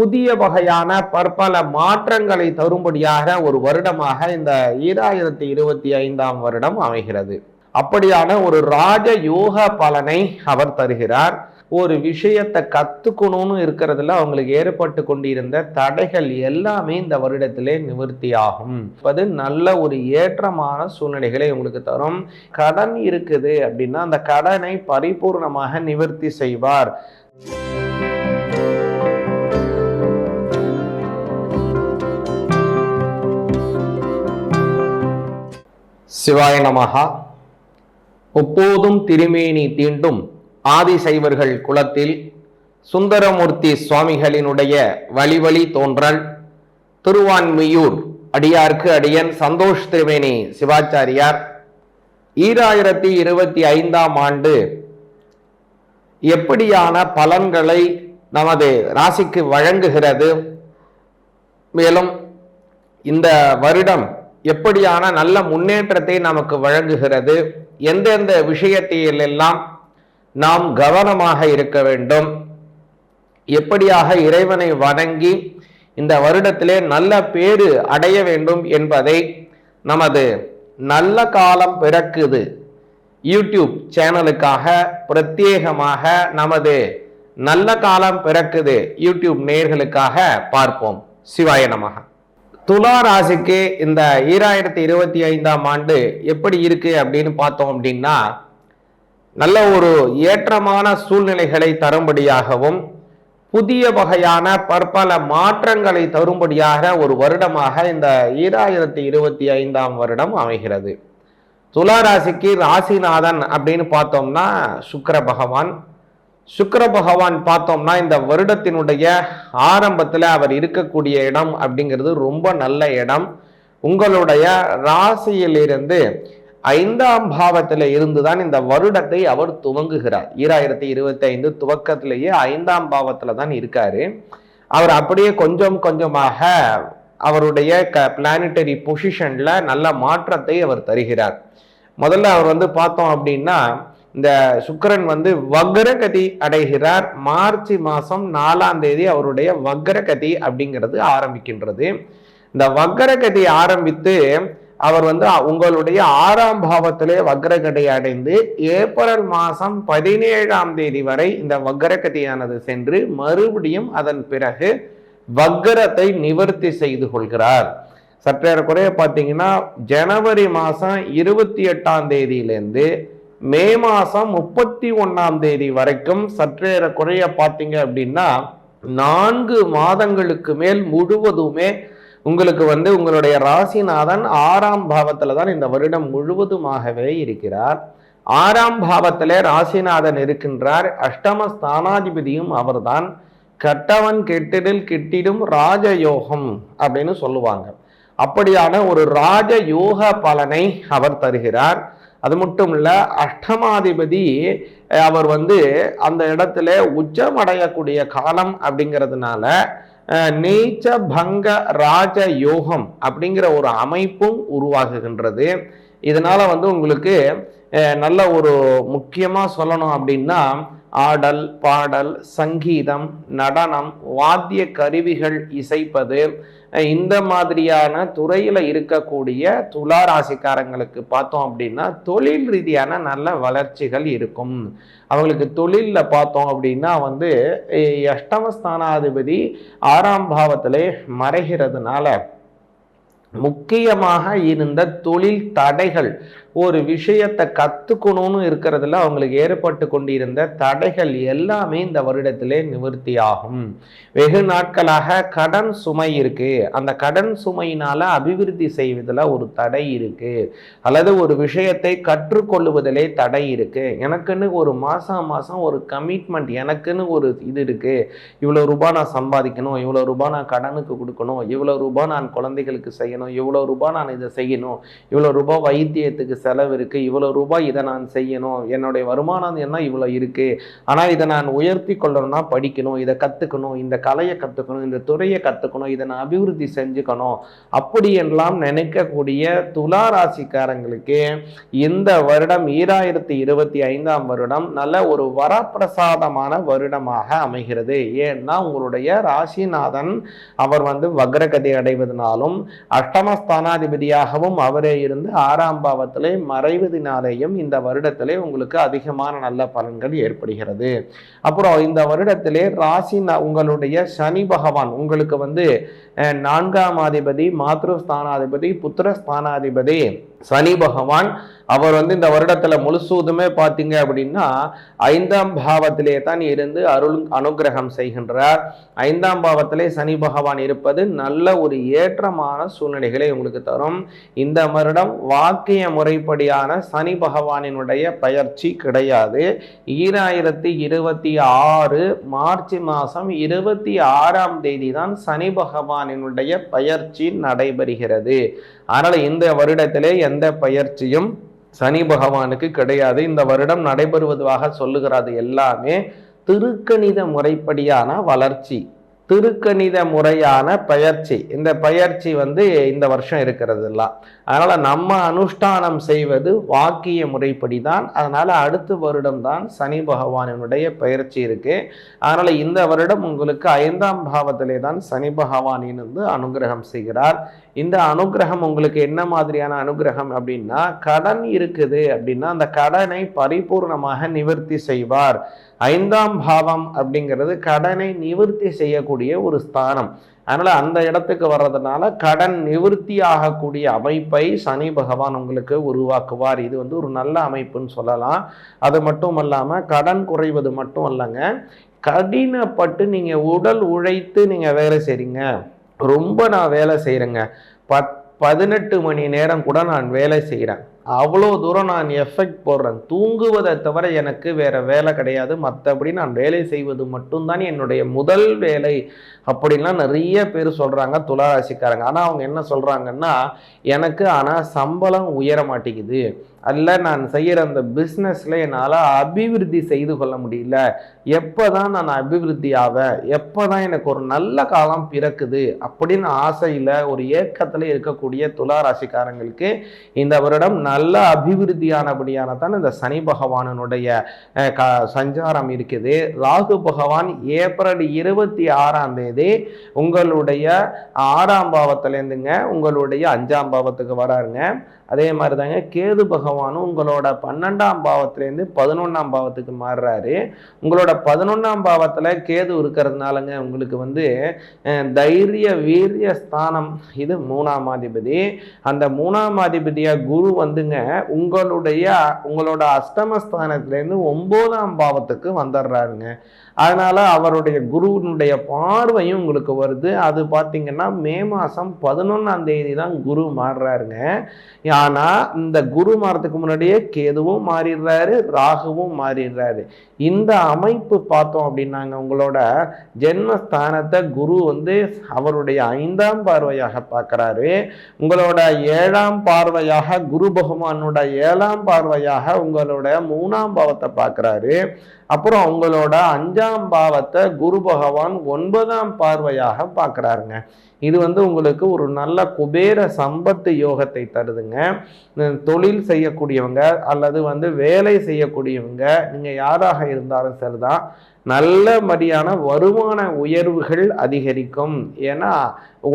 புதிய வகையான பற்பல மாற்றங்களை தரும்படியாக ஒரு வருடமாக இந்த ஈராயிரத்தி இருபத்தி ஐந்தாம் வருடம் அமைகிறது. அப்படியான ஒரு ராஜ யோக பலனை அவர் தருகிறார். ஒரு விஷயத்தை கத்துக்கணும்னு இருக்கிறதுல அவங்களுக்கு ஏற்பட்டு கொண்டிருந்த தடைகள் எல்லாமே இந்த வருடத்திலே நிவர்த்தி ஆகும் அது நல்ல ஒரு ஏற்றமான சூழ்நிலைகளை உங்களுக்கு தரும். கடன் இருக்குது அப்படின்னா அந்த கடனை பரிபூர்ணமாக நிவர்த்தி செய்வார். சிவாய நமகா எப்போதும் திருமேனி தீண்டும் ஆதிசைவர்கள் குலத்தில் சுந்தரமூர்த்தி சுவாமிகளினுடைய வழிவழி தோன்றல் திருவான்மியூர் அடியார்க்கு அடியன் சந்தோஷ் திருமேனி சிவாச்சாரியார். ஈராயிரத்தி இருபத்தி ஐந்தாம் ஆண்டு எப்படியான பலன்களை நமது ராசிக்கு வழங்குகிறது? மேலும் இந்த வருடம் எப்படியான நல்ல முன்னேற்றத்தை நமக்கு வழங்குகிறது எந்தெந்த விஷயத்திலெல்லாம் நாம் கவனமாக இருக்க வேண்டும் எப்படியாக இறைவனை வணங்கி இந்த வருடத்திலே நல்ல பேரு அடைய வேண்டும் என்பதை நமது நல்ல காலம் பிறக்குது. யூடியூப் சேனலுக்காக பிரத்யேகமாக நமது நல்ல காலம் பிறக்குது. யூடியூப் நேர்களுக்காக பார்ப்போம். சிவாய நமகா. துலா ராசிக்கு இந்த ஈராயிரத்தி இருபத்தி ஐந்தாம் ஆண்டு எப்படி இருக்கு அப்படின்னு பார்த்தோம் அப்படின்னா நல்ல ஒரு ஏற்றமான சூழ்நிலைகளை தரும்படியாகவும் புதிய வகையான பற்பல மாற்றங்களை தரும்படியாக ஒரு வருடமாக இந்த ஈராயிரத்தி இருபத்தி ஐந்தாம் வருடம் அமைகிறது. துலா ராசிக்கு ராசிநாதன் அப்படின்னு பார்த்தோம்னா சுக்கர பகவான் சுக்கர பகவான் பார்த்தோம்னா இந்த வருடத்தினுடைய ஆரம்பத்தில் அவர் இருக்கக்கூடிய இடம் அப்படிங்கிறது ரொம்ப நல்ல இடம். உங்களுடைய ராசியிலிருந்து ஐந்தாம் பாவத்தில் இருந்து தான் இந்த வருடத்தை அவர் துவங்குகிறார். ஈராயிரத்தி இருபத்தி ஐந்து துவக்கத்திலேயே ஐந்தாம் பாவத்தில் தான் இருக்காரு. அவர் அப்படியே கொஞ்சம் கொஞ்சமாக அவருடைய க பிளானிட்டரி பொசிஷனில் நல்ல மாற்றத்தை அவர் தருகிறார். முதல்ல அவர் வந்து பார்த்தோம் அப்படின்னா இந்த சுக்கரன் வந்து வக்ரகதி அடைகிறார். மார்ச் மாதம் நாலாம் தேதி அவருடைய வக்ரகதி அப்படிங்கிறது ஆரம்பிக்கின்றது. இந்த வக்ரகதி ஆரம்பித்து அவர் வந்து உங்களுடைய ஆறாம் பாவத்திலே வக்ரகதி அடைந்து ஏப்ரல் மாதம் பதினேழாம் தேதி வரை இந்த வக்ரகதியானது சென்று மறுபடியும் அதன் பிறகு வக்ரத்தை நிவர்த்தி செய்து கொள்கிறார். சற்றேறக்குறைய பார்த்தீங்கன்னா ஜனவரி மாதம் இருபத்தி எட்டாம் தேதியிலேருந்து மே மாதம் முப்பத்தி ஒன்றாம் தேதி வரைக்கும் சற்றேற குறைய பார்த்தீங்க அப்படின்னா நான்கு மாதங்களுக்கு மேல் முழுவதுமே உங்களுக்கு வந்து உங்களுடைய ராசிநாதன் ஆறாம் பாவத்தில் தான் இந்த வருடம் முழுவதுமாகவே இருக்கிறார். ஆறாம் பாவத்திலே ராசிநாதன் இருக்கின்றார். அஷ்டம ஸ்தானாதிபதியும் அவர்தான். கட்டவன் கெட்டிடில் கிட்டிடும் ராஜயோகம் அப்படின்னு சொல்லுவாங்க. அப்படியான ஒரு ராஜ யோக பலனை அவர் தருகிறார். அது மட்டும் இல்லை அஷ்டமாதிபதி அவர் வந்து அந்த இடத்துல உச்சம் அடையக்கூடிய காலம் அப்படிங்கிறதுனால நீச்ச பங்க ராஜ யோகம் அப்படிங்கிற ஒரு அமைப்பும் உருவாகுகின்றது. இதனால வந்து உங்களுக்கு நல்ல ஒரு முக்கியமாக சொல்லணும் அப்படின்னா ஆடல் பாடல் சங்கீதம் நடனம் வாத்திய கருவிகள் இசைப்பது இந்த மாதிரியான துறையில் இருக்கக்கூடிய துலா ராசிக்காரங்களுக்கு பார்த்தோம் அப்படின்னா தொழில் ரீதியான நல்ல வளர்ச்சிகள் இருக்கும். அவங்களுக்கு தொழிலில் பார்த்தோம் அப்படின்னா வந்து அஷ்டமஸ்தானாதிபதி ஆறாம் பாவத்திலே மறைகிறதுனால முக்கியமாக இருந்த தொழில் தடைகள் ஒரு விஷயத்தை கத்துக்கணும்னு இருக்கிறதுல அவங்களுக்கு ஏற்பட்டு கொண்டிருந்த தடைகள் எல்லாமே இந்த வருடத்திலே நிவர்த்தி ஆகும். வெகு நாட்களாக கடன் சுமை இருக்கு. அந்த கடன் சுமையினால அபிவிருத்தி செய்வதில் ஒரு தடை இருக்கு. அல்லது ஒரு விஷயத்தை கற்றுக்கொள்ளுவதிலே தடை இருக்கு. எனக்குன்னு ஒரு மாசம் மாசம் ஒரு கமிட்மெண்ட் எனக்குன்னு ஒரு இது இருக்கு. இவ்வளோ ரூபாய் நான் சம்பாதிக்கணும் இவ்வளோ ரூபாய் நான் கடனுக்கு கொடுக்கணும் இவ்வளோ ரூபாய் நான் குழந்தைகளுக்கு செய்யணும் இவ்வளோ ரூபாய் நான் இதை செய்யணும் இவ்வளோ ரூபாய் வைத்தியத்துக்கு செலவு இருக்குது இவ்வளோ ரூபாய் இதை நான் செய்யணும் என்னுடைய வருமானம் என்ன இவ்வளோ இருக்குது ஆனால் இதை நான் உயர்த்தி கொள்ளணும்னா படிக்கணும் இதை கற்றுக்கணும் இந்த கலையை கற்றுக்கணும் இந்த துறையை கற்றுக்கணும் இதை நான் அபிவிருத்தி செஞ்சுக்கணும் அப்படியெல்லாம் நினைக்கக்கூடிய துலா ராசிக்காரங்களுக்கு இந்த வருடம் ஈராயிரத்தி இருபத்தி ஐந்தாம் வருடம் நல்ல ஒரு வரப்பிரசாதமான வருடமாக அமைகிறது. ஏன்னா உங்களுடைய ராசிநாதன் அவர் வந்து வக்ரகதி அடைவதனாலும் அஷ்டமஸ்தானாதிபதியாகவும் அவரே இருந்து ஆறாம் பாவத்தில் மறைவதினாலேயும் இந்த வருடத்திலே உங்களுக்கு அதிகமான நல்ல பலன்கள் ஏற்படுகிறது. அப்புறம் இந்த வருடத்திலே ராசி உங்களுடைய சனி பகவான் உங்களுக்கு வந்து நான்காம் அதிபதி மாத்ருஸ்தானாதிபதி புத்திரஸ்தானாதிபதி சனி பகவான் அவர் வந்து இந்த வருடத்துல முழுசுவதுமே பார்த்தீங்க அப்படின்னா ஐந்தாம் பாவத்திலே தான் இருந்து அருள் அனுகிரகம் செய்கின்றார். ஐந்தாம் பாவத்திலே சனி பகவான் இருப்பது நல்ல ஒரு ஏற்றமான சூழ்நிலைகளை உங்களுக்கு தரும். இந்த வருடம் வாக்கிய முறைப்படியான சனி பகவானினுடைய பயிற்சி கிடையாது. ஈராயிரத்தி இருபத்தி ஆறு மார்ச் மாதம் இருபத்தி ஆறாம் தேதி தான் சனி பகவானினுடைய பயிற்சி நடைபெறுகிறது. அதனால் இந்த வருடத்திலே எந்த பயிற்சியும் சனி பகவானுக்கு கிடையாது. இந்த வருடம் நடைபெறுவதாக சொல்லுகிறது எல்லாமே திருக்கணித முறைப்படியான வளர்ச்சி. திருக்கணித முறையான பயிற்சி. இந்த பயிற்சி வந்து இந்த வருஷம் இருக்கிறது எல்லாம் நம்ம அனுஷ்டானம் செய்வது வாக்கிய முறைப்படி தான் அதனால் அடுத்த வருடம் தான் சனி பகவானினுடைய பயிற்சி இருக்குது அதனால் இந்த வருடம் உங்களுக்கு ஐந்தாம் பாவத்திலே தான் சனி பகவான் இருந்து அனுகிரகம் செய்கிறார். இந்த அனுகிரகம் உங்களுக்கு என்ன மாதிரியான அனுகிரகம் அப்படின்னா கடன் இருக்குது அப்படின்னா அந்த கடனை பரிபூர்ணமாக நிவர்த்தி செய்வார். ஐந்தாம் பாவம் அப்படிங்கிறது கடனை நிவர்த்தி செய்யக்கூடிய ஒரு ஸ்தானம். அதனால் அந்த இடத்துக்கு வர்றதுனால கடன் நிவர்த்தி ஆகக்கூடிய அமைப்பை சனி பகவான் உங்களுக்கு உருவாக்குவார். இது வந்து ஒரு நல்ல அமைப்புன்னு சொல்லலாம். அது மட்டும் இல்லாமல் கடன் குறைவது மட்டும் இல்லைங்க கடினப்பட்டு நீங்கள் உடல் உழைத்து நீங்கள் வேலை செய்கிறீங்க ரொம்ப நான் வேலை செய்கிறேங்க பத் பதினெட்டு மணி நேரம் கூட நான் வேலை செய்கிறேன் அவ்வளோ தூரம் நான் எஃபெக்ட் போடுறேன். தூங்குவதை தவிர எனக்கு வேறு வேலை கிடையாது. மற்றபடி நான் வேலை செய்வது மட்டும்தான் என்னுடைய முதல் வேலை அப்படின்லாம் நிறைய பேர் சொல்கிறாங்க துளாராசிக்காரங்க. ஆனால் அவங்க என்ன சொல்கிறாங்கன்னா எனக்கு ஆனால் சம்பளம் உயர மாட்டேங்குது. அல்ல நான் செய்கிற அந்த பிஸ்னஸில் என்னால் அபிவிருத்தி செய்து கொள்ள முடியல. எப்போ தான் நான் அபிவிருத்தி ஆவேன்? எப்போ தான் எனக்கு ஒரு நல்ல காலம் பிறக்குது? அப்படின்னு ஆசையில் ஒரு ஏக்கத்தில் இருக்கக்கூடிய துளாராசிக்காரங்களுக்கு இந்த வருடம் நல்ல அபிவிருத்தியானபடியானதான் இந்த சனி பகவானனுடைய சஞ்சாரம் இருக்குது. ராகு பகவான் ஏப்ரல் இருபத்தி ஆறாம் தேதி உங்களுடைய ஆறாம் பாவத்திலேருந்துங்க உங்களுடைய அஞ்சாம் பாவத்துக்கு வராருங்க. அதே மாதிரி தாங்க கேது பகவானும் உங்களோட பன்னெண்டாம் பாவத்துலேருந்து பதினொன்றாம் பாவத்துக்கு மாறுறாரு. உங்களோட பதினொன்றாம் பாவத்தில் கேது இருக்கிறதுனாலங்க உங்களுக்கு வந்து தைரிய வீரிய ஸ்தானம் இது மூணாம் அதிபதி. அந்த மூணாம் அதிபதியாக குரு வந்து வந்துங்க உங்களுடைய உங்களோட அஷ்டமஸ்தானத்துலேருந்து ஒம்போதாம் பாவத்துக்கு வந்துடுறாருங்க. அதனால் அவருடைய குருவினுடைய பார்வையும் உங்களுக்கு வருது. அது பார்த்தீங்கன்னா மே மாதம் பதினொன்றாம் தேதி தான் குரு மாறுறாருங்க. ஆனால் இந்த குரு மாறத்துக்கு முன்னாடியே கேதுவும் மாறிடுறாரு ராகுவும் மாறிடுறாரு. இந்த அமைப்பு பார்த்தோம் அப்படின்னாங்க உங்களோட ஜென்மஸ்தானத்தை குரு வந்து அவருடைய ஐந்தாம் பார்வையாக பார்க்குறாரு. உங்களோட ஏழாம் பார்வையாக குரு பகவானோட ஏழாம் பார்வையாக உங்களோட மூணாம் பாவத்தை பார்க்குறாரு. அப்புறம் அவங்களோட அஞ்சாம் பாவத்தை குரு பகவான் ஒன்பதாம் பார்வையாக பார்க்குறாருங்க. இது வந்து உங்களுக்கு ஒரு நல்ல குபேர சம்பத்து யோகத்தை தருதுங்க. தொழில் செய்யக்கூடியவங்க அல்லது வந்து வேலை செய்யக்கூடியவங்க நீங்கள் யாராக இருந்தாலும் சரிதான். நல்லபடியான வருமான உயர்வுகள் அதிகரிக்கும். ஏன்னா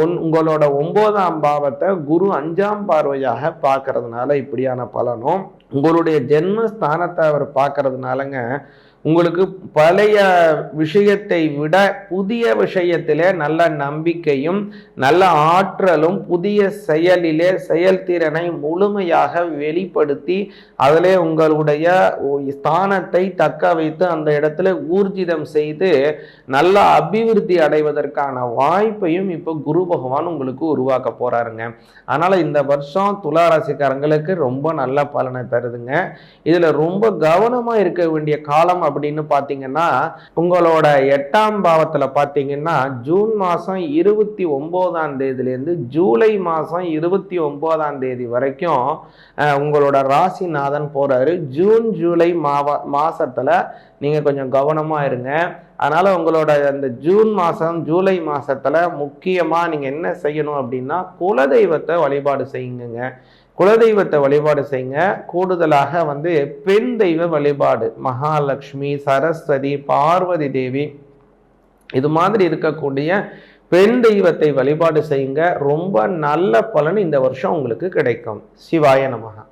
உன் உங்களோட ஒன்பதாம் பாவத்தை குரு அஞ்சாம் பார்வையாக பார்க்கறதுனால இப்படியான பலனும் உங்களுடைய ஜென்மஸ்தானத்தை அவர் பார்க்கறதுனாலங்க உங்களுக்கு பழைய விஷயத்தை விட புதிய விஷயத்தில் நல்ல நம்பிக்கையும் நல்ல ஆற்றலும் புதிய செயலிலே செயல்திறனை முழுமையாக வெளிப்படுத்தி அதிலே உங்களுடைய ஸ்தானத்தை தக்க வைத்து அந்த இடத்துல ஊர்ஜிதம் செய்து நல்ல அபிவிருத்தி அடைவதற்கான வாய்ப்பையும் இப்போ குரு பகவான் உங்களுக்கு உருவாக்க போகிறாருங்க அதனால் இந்த வருஷம் துளாராசிக்காரங்களுக்கு ரொம்ப நல்ல பலனை தருதுங்க. இதில் ரொம்ப கவனமாக இருக்க வேண்டிய காலம் அப்படின்னு பார்த்தீங்கன்னா உங்களோட எட்டாம் பாவத்தில் பார்த்தீங்கன்னா ஜூன் மாதம் இருபத்தி ஒம்போதாம் தேதியிலேருந்து ஜூலை மாதம் இருபத்தி ஒம்போதாம் தேதி வரைக்கும் உங்களோட ராசிநாதன் போகிறாரு ஜூன் ஜூலை மாவ மாதத்தில் நீங்கள் கொஞ்சம் கவனமாக இருங்க. அதனால் உங்களோட அந்த ஜூன் மாதம் ஜூலை மாதத்தில் முக்கியமாக நீங்கள் என்ன செய்யணும் அப்படின்னா குலதெய்வத்தை வழிபாடு செய்யுங்க குலதெய்வத்தை வழிபாடு செய்யுங்க. கூடுதலாக வந்து பெண் தெய்வ வழிபாடு. மகாலட்சுமி சரஸ்வதி பார்வதி தேவி இது மாதிரி இருக்கக்கூடிய பெண் தெய்வத்தை வழிபாடு செய்யுங்க. ரொம்ப நல்ல பலன் இந்த வருஷம் உங்களுக்கு கிடைக்கும். சிவாய நமகா